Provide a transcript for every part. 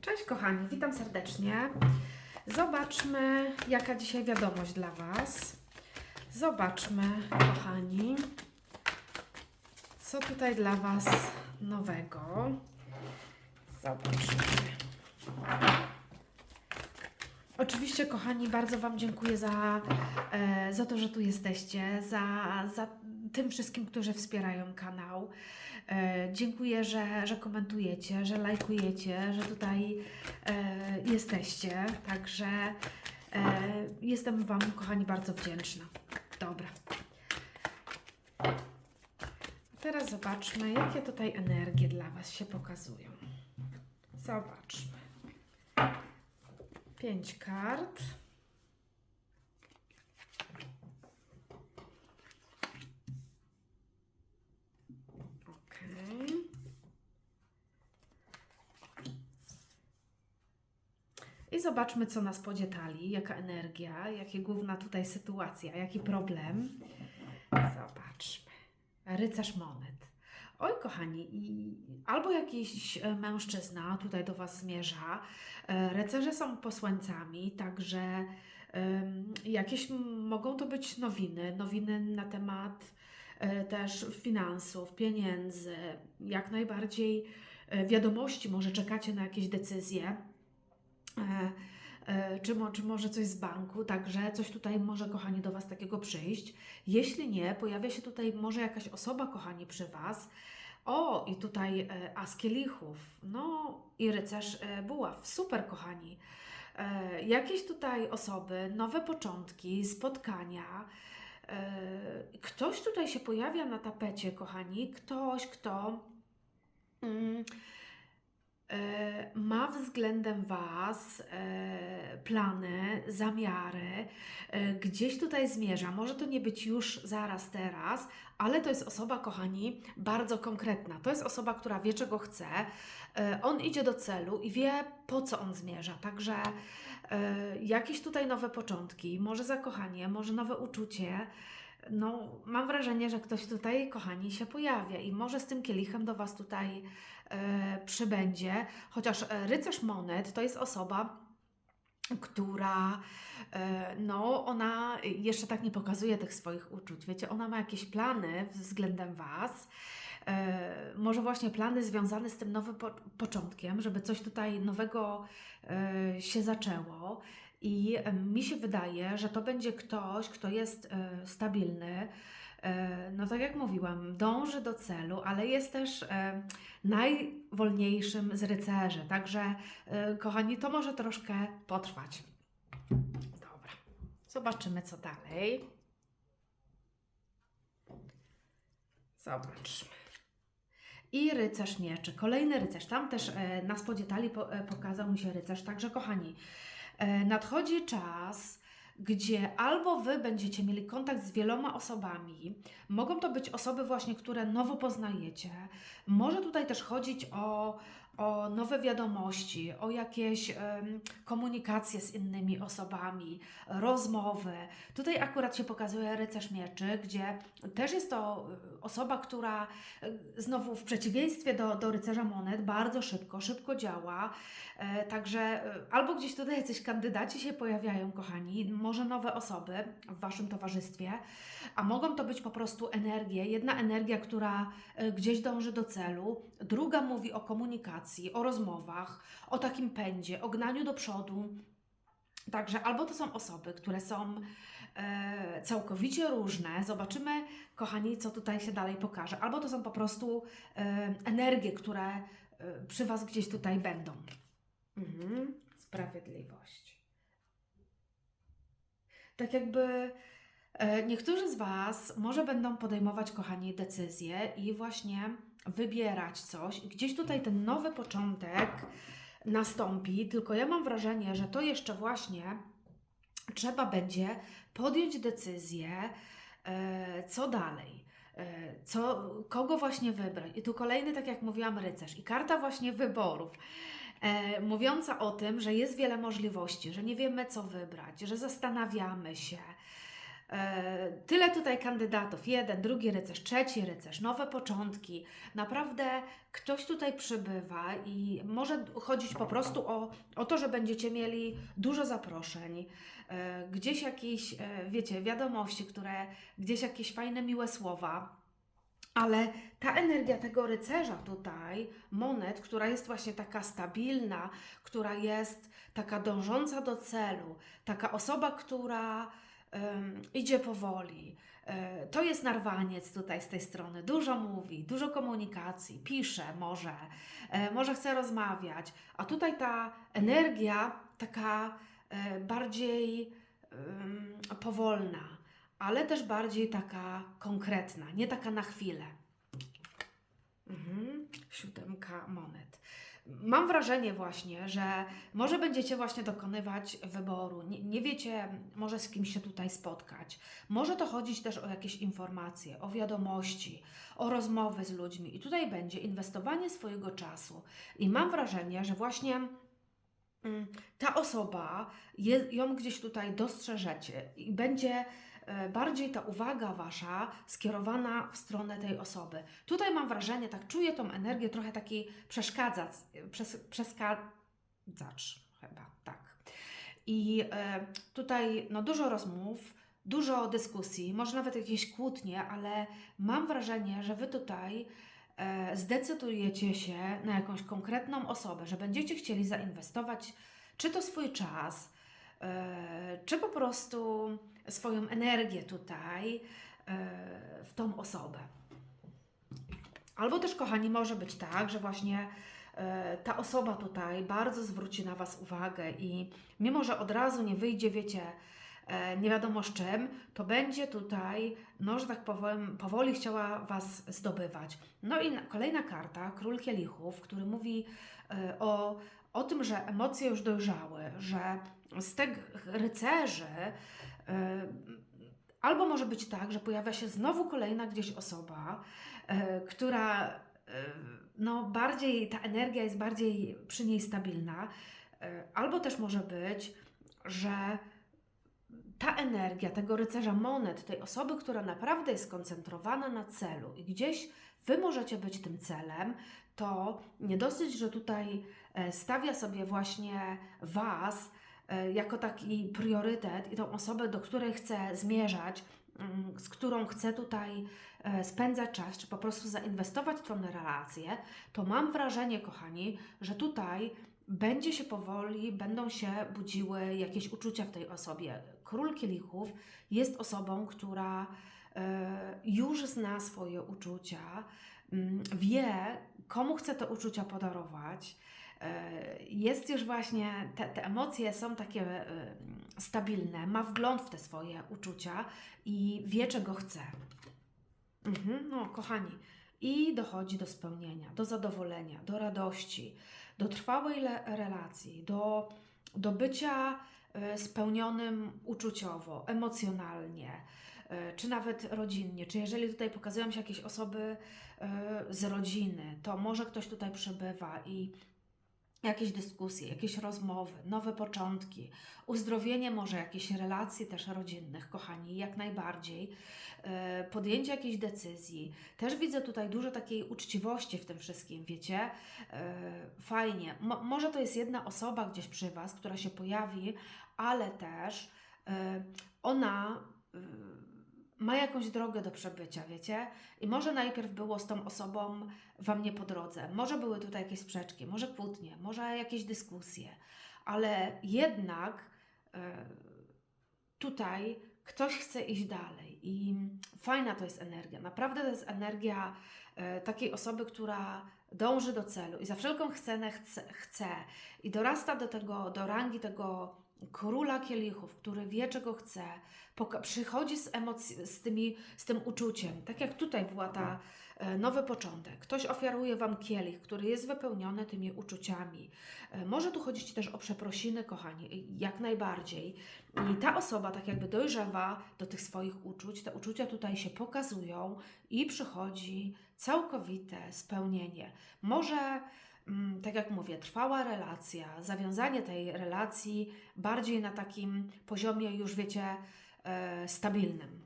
Cześć kochani, witam serdecznie. Zobaczmy, jaka dzisiaj wiadomość dla Was. Zobaczmy, kochani, co tutaj dla Was nowego. Zobaczmy. Oczywiście, kochani, bardzo Wam dziękuję za, e, za to, że tu jesteście, za, za tym wszystkim, którzy wspierają kanał. E, dziękuję, że, że komentujecie, że lajkujecie, że tutaj e, jesteście. Także e, jestem Wam, kochani, bardzo wdzięczna. Dobra. Teraz zobaczmy, jakie tutaj energie dla Was się pokazują. Zobaczmy. Pięć kart. Okej. I zobaczmy, co nas podzietali, jaka energia, jakie główna tutaj sytuacja, jaki problem. Zobaczmy. Rycerz monet. Oj, kochani, albo jakiś e, mężczyzna tutaj do Was zmierza. E, Rycerze są posłańcami, także jakieś mogą to być nowiny, nowiny na temat e, też finansów, pieniędzy, jak najbardziej wiadomości, może czekacie na jakieś decyzje. E, e, Czy, czy może coś z banku, także coś tutaj może, kochani, do Was takiego przyjść. Jeśli nie, pojawia się tutaj może jakaś osoba, kochani, przy Was. O, i tutaj e, as kielichów, no i rycerz buław. Super, kochani. Jakieś tutaj osoby, nowe początki, spotkania. Ktoś tutaj się pojawia na tapecie, kochani. Ktoś, kto. E, ma względem Was e, plany, zamiary, e, gdzieś tutaj zmierza. Może to nie być już zaraz, teraz, ale to jest osoba, kochani, bardzo konkretna. To jest osoba, która wie, czego chce. On idzie do celu i wie, po co on zmierza. Także jakieś tutaj nowe początki, może zakochanie, może nowe uczucie. No, mam wrażenie, że ktoś tutaj, kochani, się pojawia i może z tym kielichem do Was tutaj e, przybędzie. Chociaż e, rycerz monet to jest osoba, która, e, no, ona jeszcze tak nie pokazuje tych swoich uczuć. Wiecie, ona ma jakieś plany względem Was. E, może właśnie plany związane z tym nowym po początkiem, żeby coś tutaj nowego się zaczęło. I mi się wydaje, że to będzie ktoś, kto jest e, stabilny. E, no tak jak mówiłam, dąży do celu, ale jest też e, najwolniejszym z rycerzy. Także, kochani, to może troszkę potrwać. Dobra, zobaczymy co dalej. Zobaczmy. I rycerz mieczy. Kolejny rycerz. Tam też na spodzie talii po, pokazał mi się rycerz. Także, kochani, nadchodzi czas, gdzie albo wy będziecie mieli kontakt z wieloma osobami, mogą to być osoby właśnie, które nowo poznajecie. Może tutaj też chodzić o, o nowe wiadomości, o jakieś komunikacje z innymi osobami, rozmowy. Tutaj akurat się pokazuje rycerz mieczy, gdzie też jest to y, osoba, która y, znowu w przeciwieństwie do, do rycerza monet bardzo szybko, szybko działa. E, Także albo gdzieś tutaj jacyś kandydaci się pojawiają, kochani, może nowe osoby w Waszym towarzystwie, a mogą to być po prostu energie. Jedna energia, która gdzieś dąży do celu, druga mówi o komunikacji, o rozmowach, o takim pędzie, o gnaniu do przodu. Także albo to są osoby, które są e, całkowicie różne. Zobaczymy, kochani, co tutaj się dalej pokaże. Albo to są po prostu e, energie, które e, przy Was gdzieś tutaj będą. Mhm. Sprawiedliwość. Tak jakby e, niektórzy z Was może będą podejmować, kochani, decyzje i właśnie wybierać coś. I gdzieś tutaj ten nowy początek nastąpi, tylko ja mam wrażenie, że to jeszcze właśnie trzeba będzie podjąć decyzję, e, co dalej. e, Co, kogo właśnie wybrać? I tu kolejny, tak jak mówiłam, rycerz. I karta właśnie wyborów, e, mówiąca o tym, że jest wiele możliwości, że nie wiemy, co wybrać, że zastanawiamy się. Tyle tutaj kandydatów. Jeden, drugi rycerz, trzeci rycerz, nowe początki. Naprawdę ktoś tutaj przybywa i może chodzić po prostu o, o to, że będziecie mieli dużo zaproszeń, e, gdzieś jakieś, e, wiecie, wiadomości, które, gdzieś jakieś fajne, miłe słowa. Ale ta energia tego rycerza tutaj, monet, która jest właśnie taka stabilna, która jest taka dążąca do celu, taka osoba, która em, idzie powoli. E, To jest narwaniec tutaj z tej strony. Dużo mówi, dużo komunikacji, pisze może, e, może chce rozmawiać. A tutaj ta energia taka e, bardziej em, powolna, ale też bardziej taka konkretna, nie taka na chwilę. Mhm. Siódemka monet. Mam wrażenie właśnie, że może będziecie właśnie dokonywać wyboru. Nie, nie wiecie, może z kim się tutaj spotkać. Może to chodzić też o jakieś informacje, o wiadomości, o rozmowy z ludźmi. I tutaj będzie inwestowanie swojego czasu. I mam wrażenie, że właśnie ta osoba, je, ją gdzieś tutaj dostrzeżecie i będzie e, bardziej ta uwaga wasza skierowana w stronę tej osoby. Tutaj mam wrażenie, tak czuję tą energię trochę taki przeszkadzac, przes, chyba, tak. I e, tutaj no, dużo rozmów, dużo dyskusji, może nawet jakieś kłótnie, ale mam wrażenie, że wy tutaj zdecydujecie się na jakąś konkretną osobę, że będziecie chcieli zainwestować czy to swój czas, e, czy po prostu swoją energię tutaj e, w tą osobę. Albo też, kochani, może być tak, że właśnie e, ta osoba tutaj bardzo zwróci na Was uwagę i mimo, że od razu nie wyjdzie, wiecie, e, nie wiadomo z czym, to będzie tutaj, no, że tak powiem, powoli chciała Was zdobywać. No i na, kolejna karta, Król Kielichów, który mówi e, o, o tym, że emocje już dojrzały, że z tych rycerzy e, albo może być tak, że pojawia się znowu kolejna gdzieś osoba, e, która e, no bardziej, ta energia jest bardziej przy niej stabilna, e, albo też może być, że ta energia tego rycerza monet, tej osoby, która naprawdę jest skoncentrowana na celu i gdzieś Wy możecie być tym celem, to nie dosyć, że tutaj e, stawia sobie właśnie Was e, jako taki priorytet i tą osobę, do której chce zmierzać, mm, z którą chce tutaj e, spędzać czas, czy po prostu zainwestować w tą relację, to mam wrażenie, kochani, że tutaj będzie się powoli, będą się budziły jakieś uczucia w tej osobie. Król Kielichów jest osobą, która e, już zna swoje uczucia, mm, wie, komu chce te uczucia podarować. E, Jest już właśnie, te, te emocje są takie e, stabilne, ma wgląd w te swoje uczucia i wie, czego chce. Mhm, no, kochani, i dochodzi do spełnienia, do zadowolenia, do radości, do trwałej relacji, do, do bycia spełnionym uczuciowo, emocjonalnie, e, czy nawet rodzinnie. Czy jeżeli tutaj pokazują się jakieś osoby e, z rodziny, to może ktoś tutaj przebywa i jakieś dyskusje, jakieś rozmowy, nowe początki, uzdrowienie może jakichś relacji też rodzinnych, kochani, jak najbardziej, e, podjęcie jakiejś decyzji. Też widzę tutaj dużo takiej uczciwości w tym wszystkim, wiecie? E, Fajnie. Mo- może to jest jedna osoba gdzieś przy Was, która się pojawi, ale też e, ona ma jakąś drogę do przebycia, wiecie? I może najpierw było z tą osobą Wam nie po drodze. Może były tutaj jakieś sprzeczki, może kłótnie, może jakieś dyskusje, ale jednak e, tutaj ktoś chce iść dalej i fajna to jest energia. Naprawdę to jest energia e, takiej osoby, która dąży do celu i za wszelką cenę chce, chce i dorasta do tego, do rangi tego króla kielichów, który wie, czego chce, przychodzi z emocji, z, tymi, z tym uczuciem, tak jak tutaj była ta e, nowy początek. Ktoś ofiaruje Wam kielich, który jest wypełniony tymi uczuciami. E, Może tu chodzić też o przeprosiny, kochani, jak najbardziej. I ta osoba tak jakby dojrzewa do tych swoich uczuć, te uczucia tutaj się pokazują i przychodzi całkowite spełnienie. Może tak jak mówię, trwała relacja, zawiązanie tej relacji bardziej na takim poziomie już wiecie, e, stabilnym.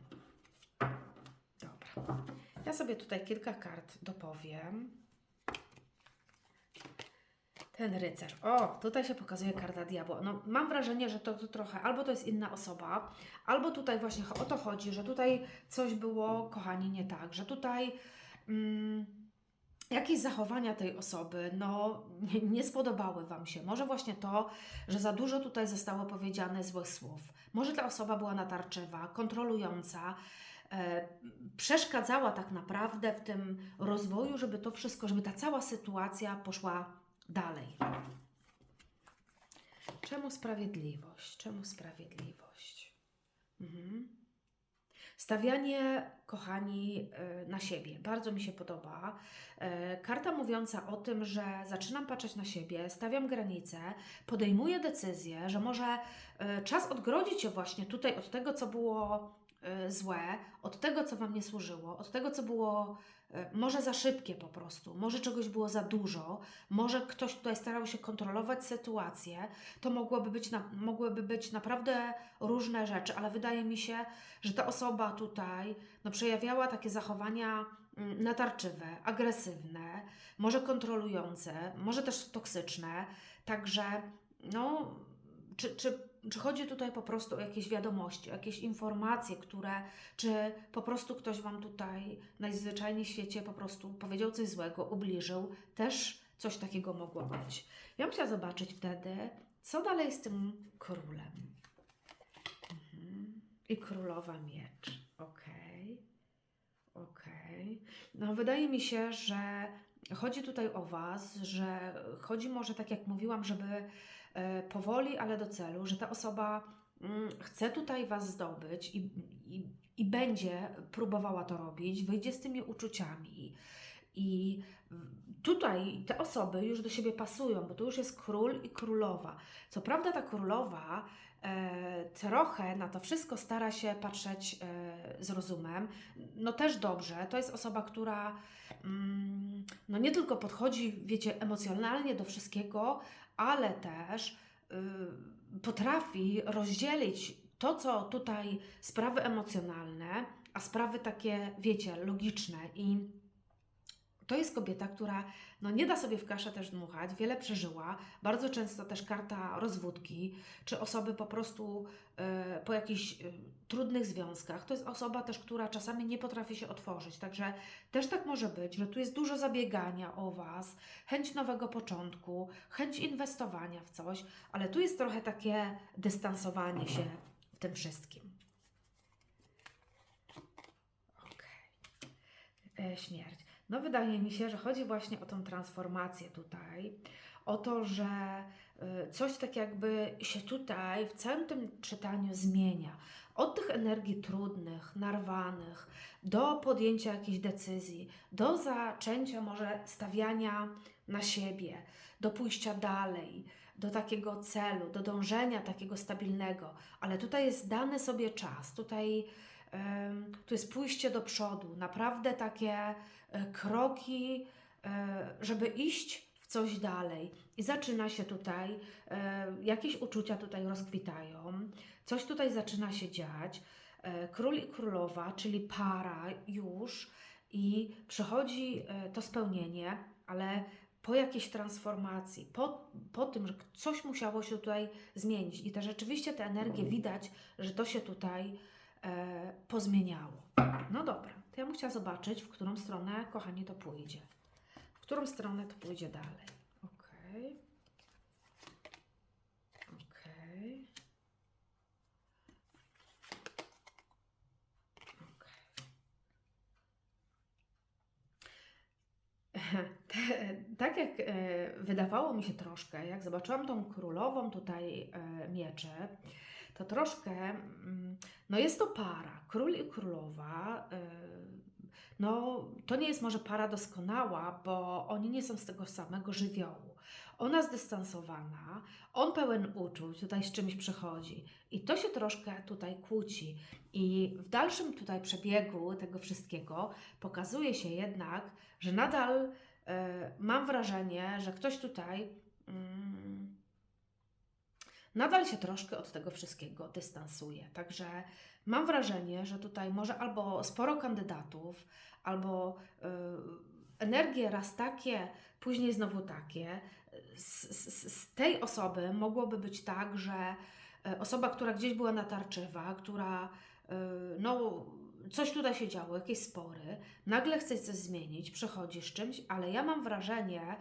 Dobra. Ja sobie tutaj kilka kart dopowiem. Ten rycerz. O, tutaj się pokazuje karta diabła. No, mam wrażenie, że to, to trochę albo to jest inna osoba, albo tutaj właśnie o to chodzi, że tutaj coś było, kochani, nie tak, że tutaj mm, jakieś zachowania tej osoby, no, nie, nie spodobały Wam się. Może właśnie to, że za dużo tutaj zostało powiedziane złych słów. Może ta osoba była natarczywa, kontrolująca, e, przeszkadzała tak naprawdę w tym rozwoju, żeby to wszystko, żeby ta cała sytuacja poszła dalej. Czemu sprawiedliwość? Czemu sprawiedliwość? Mhm. Stawianie, kochani, y, na siebie. Bardzo mi się podoba. Y, Karta mówiąca o tym, że zaczynam patrzeć na siebie, stawiam granice, podejmuję decyzję, że może y, czas odgrodzić się właśnie tutaj od tego, co było złe, od tego, co Wam nie służyło, od tego, co było y, może za szybkie po prostu, może czegoś było za dużo, może ktoś tutaj starał się kontrolować sytuację. To mogłoby być, na, mogłyby być naprawdę różne rzeczy, ale wydaje mi się, że ta osoba tutaj no, przejawiała takie zachowania mm, natarczywe, agresywne, może kontrolujące, może też toksyczne. Także, no, czy, czy, czy chodzi tutaj po prostu o jakieś wiadomości, o jakieś informacje, które, czy po prostu ktoś Wam tutaj najzwyczajniej w świecie po prostu powiedział coś złego, ubliżył, też coś takiego mogło być. Ja bym zobaczyć wtedy, co dalej z tym królem. Mhm. I królowa miecz. Okej. Okej. No, wydaje mi się, że chodzi tutaj o Was, że chodzi może, tak jak mówiłam, żeby powoli, ale do celu, że ta osoba mm, chce tutaj Was zdobyć i, i, i będzie próbowała to robić, wyjdzie z tymi uczuciami. I tutaj te osoby już do siebie pasują, bo to już jest król i królowa. Co prawda, ta królowa e, trochę na to wszystko stara się patrzeć e, z rozumem. No też dobrze, to jest osoba, która mm, no nie tylko podchodzi, wiecie, emocjonalnie do wszystkiego, ale też y, potrafi rozdzielić to, co tutaj sprawy emocjonalne, a sprawy takie, wiecie, logiczne i to jest kobieta, która no, nie da sobie w kaszę też dmuchać, wiele przeżyła, bardzo często też karta rozwódki, czy osoby po prostu e, po jakichś e, trudnych związkach. To jest osoba też, która czasami nie potrafi się otworzyć, także też tak może być, że tu jest dużo zabiegania o Was, chęć nowego początku, chęć inwestowania w coś, ale tu jest trochę takie dystansowanie się w tym wszystkim. Okej. E, Śmierć. No, wydaje mi się, że chodzi właśnie o tą transformację tutaj, o to, że y, coś tak jakby się tutaj w całym tym czytaniu zmienia. Od tych energii trudnych, narwanych, do podjęcia jakiejś decyzji, do zaczęcia może stawiania na siebie, do pójścia dalej, do takiego celu, do dążenia takiego stabilnego. Ale tutaj jest dany sobie czas, tutaj tu jest pójście do przodu, naprawdę takie e, kroki, e, żeby iść w coś dalej. I zaczyna się tutaj, e, jakieś uczucia tutaj rozkwitają, coś tutaj zaczyna się dziać. Król i królowa, czyli para już i przychodzi to spełnienie, ale po jakiejś transformacji, po, po tym, że coś musiało się tutaj zmienić. I te rzeczywiście te energie widać, że to się tutaj e, pozmieniało. No dobra, to ja bym chciała zobaczyć, w którą stronę, kochani, to pójdzie. W którą stronę to pójdzie dalej. Okej. Okej. Tak jak e, wydawało mi się troszkę, jak zobaczyłam tą królową tutaj e, miecze, to troszkę, mm, no jest to para, król i królowa. e, No, to nie jest może para doskonała, bo oni nie są z tego samego żywiołu. Ona zdystansowana, on pełen uczuć, tutaj z czymś przychodzi. I to się troszkę tutaj kłóci. I w dalszym tutaj przebiegu tego wszystkiego pokazuje się jednak, że nadal e, mam wrażenie, że ktoś tutaj mm, nadal się troszkę od tego wszystkiego dystansuje. Także mam wrażenie, że tutaj może albo sporo kandydatów, albo y, energie raz takie, później znowu takie. Z, z, z tej osoby mogłoby być tak, że y, osoba, która gdzieś była natarczywa, która y, no, coś tutaj się działo, jakieś spory, nagle chce coś zmienić, przychodzi z czymś, ale ja mam wrażenie,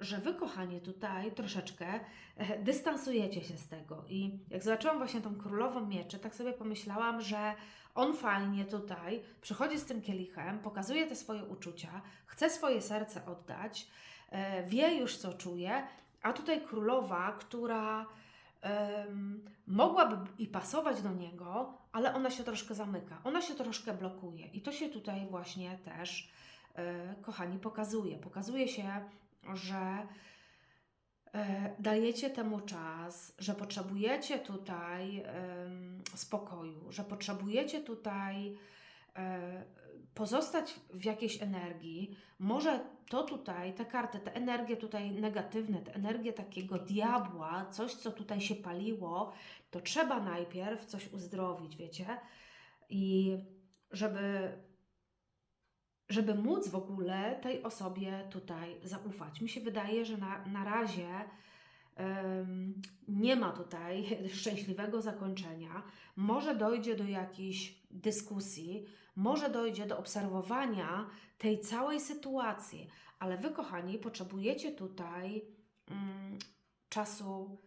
że wy, kochanie, tutaj troszeczkę e, dystansujecie się z tego. I jak zobaczyłam właśnie tą królową mieczy, tak sobie pomyślałam, że on fajnie tutaj przychodzi z tym kielichem, pokazuje te swoje uczucia, chce swoje serce oddać, e, wie już co czuje, a tutaj królowa, która em, mogłaby i pasować do niego, ale ona się troszkę zamyka, ona się troszkę blokuje. I to się tutaj właśnie też, e, kochani, pokazuje. Pokazuje się, że e, dajecie temu czas, że potrzebujecie tutaj spokoju, że potrzebujecie tutaj e, pozostać w jakiejś energii. Może to tutaj, te karty, te energie tutaj negatywne, te energie takiego diabła, coś, co tutaj się paliło, to trzeba najpierw coś uzdrowić, wiecie? I żeby, żeby móc w ogóle tej osobie tutaj zaufać. Mi się wydaje, że na, na razie em, nie ma tutaj szczęśliwego zakończenia. Może dojdzie do jakiejś dyskusji, może dojdzie do obserwowania tej całej sytuacji, ale wy, kochani, potrzebujecie tutaj mm, czasu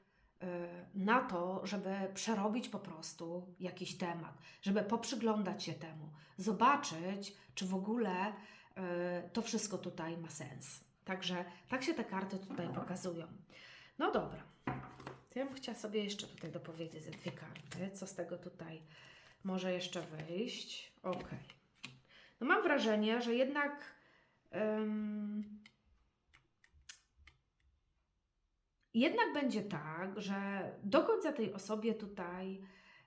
na to, żeby przerobić po prostu jakiś temat, żeby poprzyglądać się temu, zobaczyć, czy w ogóle y, to wszystko tutaj ma sens. Także tak się te karty tutaj pokazują. No dobra. To ja bym chciała sobie jeszcze tutaj dopowiedzieć ze dwie karty, co z tego tutaj może jeszcze wyjść. Ok. No mam wrażenie, że jednak em, jednak będzie tak, że do końca tej osobie tutaj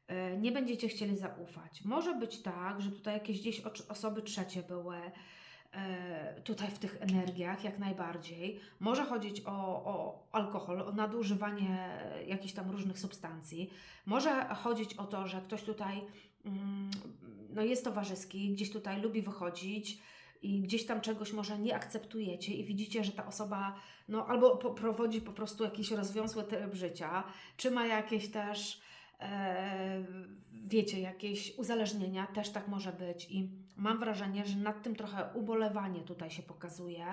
e, nie będziecie chcieli zaufać. Może być tak, że tutaj jakieś gdzieś osoby trzecie były e, tutaj w tych energiach, jak najbardziej. Może chodzić o, o alkohol, o nadużywanie jakichś tam różnych substancji. Może chodzić o to, że ktoś tutaj mm, no jest towarzyski, gdzieś tutaj lubi wychodzić i gdzieś tam czegoś może nie akceptujecie i widzicie, że ta osoba no albo po, prowadzi po prostu jakiś rozwiązły tryb życia, czy ma jakieś też e, wiecie, jakieś uzależnienia, też tak może być. I mam wrażenie, że nad tym trochę ubolewanie tutaj się pokazuje,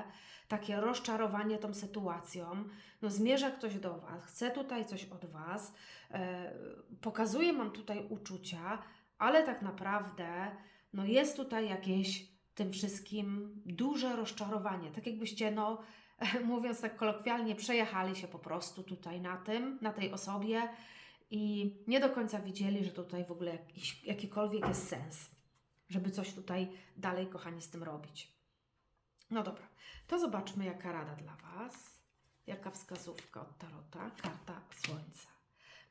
takie rozczarowanie tą sytuacją, no zmierza ktoś do Was, chce tutaj coś od Was, e, pokazuje mam tutaj uczucia, ale tak naprawdę no jest tutaj jakieś tym wszystkim duże rozczarowanie, tak jakbyście no mówiąc tak kolokwialnie, przejechali się po prostu tutaj na tym, na tej osobie i nie do końca widzieli, że tutaj w ogóle jakiś, jakikolwiek jest sens, żeby coś tutaj dalej, kochani, z tym robić. No dobra, to zobaczmy, jaka rada dla Was, jaka wskazówka od Tarota, karta Słońca.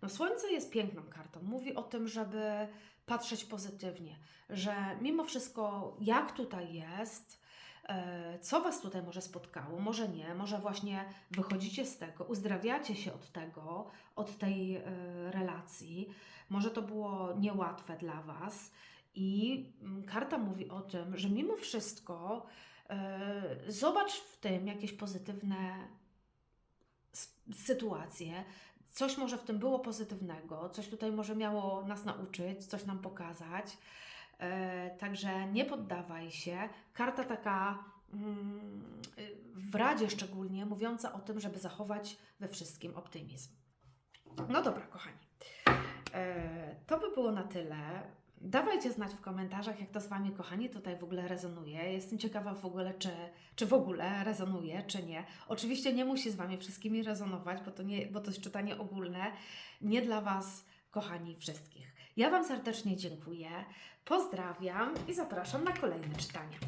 No Słońce jest piękną kartą, mówi o tym, żeby patrzeć pozytywnie, że mimo wszystko, jak tutaj jest, e, co Was tutaj może spotkało, może nie, może właśnie wychodzicie z tego, uzdrawiacie się od tego, od tej e, relacji, może to było niełatwe dla Was. I mm, karta mówi o tym, że mimo wszystko e, zobacz w tym jakieś pozytywne sytuacje, coś może w tym było pozytywnego, coś tutaj może miało nas nauczyć, coś nam pokazać. E, także nie poddawaj się. Karta taka mm, w Radzie szczególnie mówiąca o tym, żeby zachować we wszystkim optymizm. No dobra, kochani. E, to by było na tyle. Dawajcie znać w komentarzach, jak to z Wami, kochani, tutaj w ogóle rezonuje. Jestem ciekawa w ogóle, czy, czy w ogóle rezonuje, czy nie. Oczywiście nie musi z Wami wszystkimi rezonować, bo to, nie, bo to jest czytanie ogólne, nie dla Was, kochani, wszystkich. Ja Wam serdecznie dziękuję, pozdrawiam i zapraszam na kolejne czytania.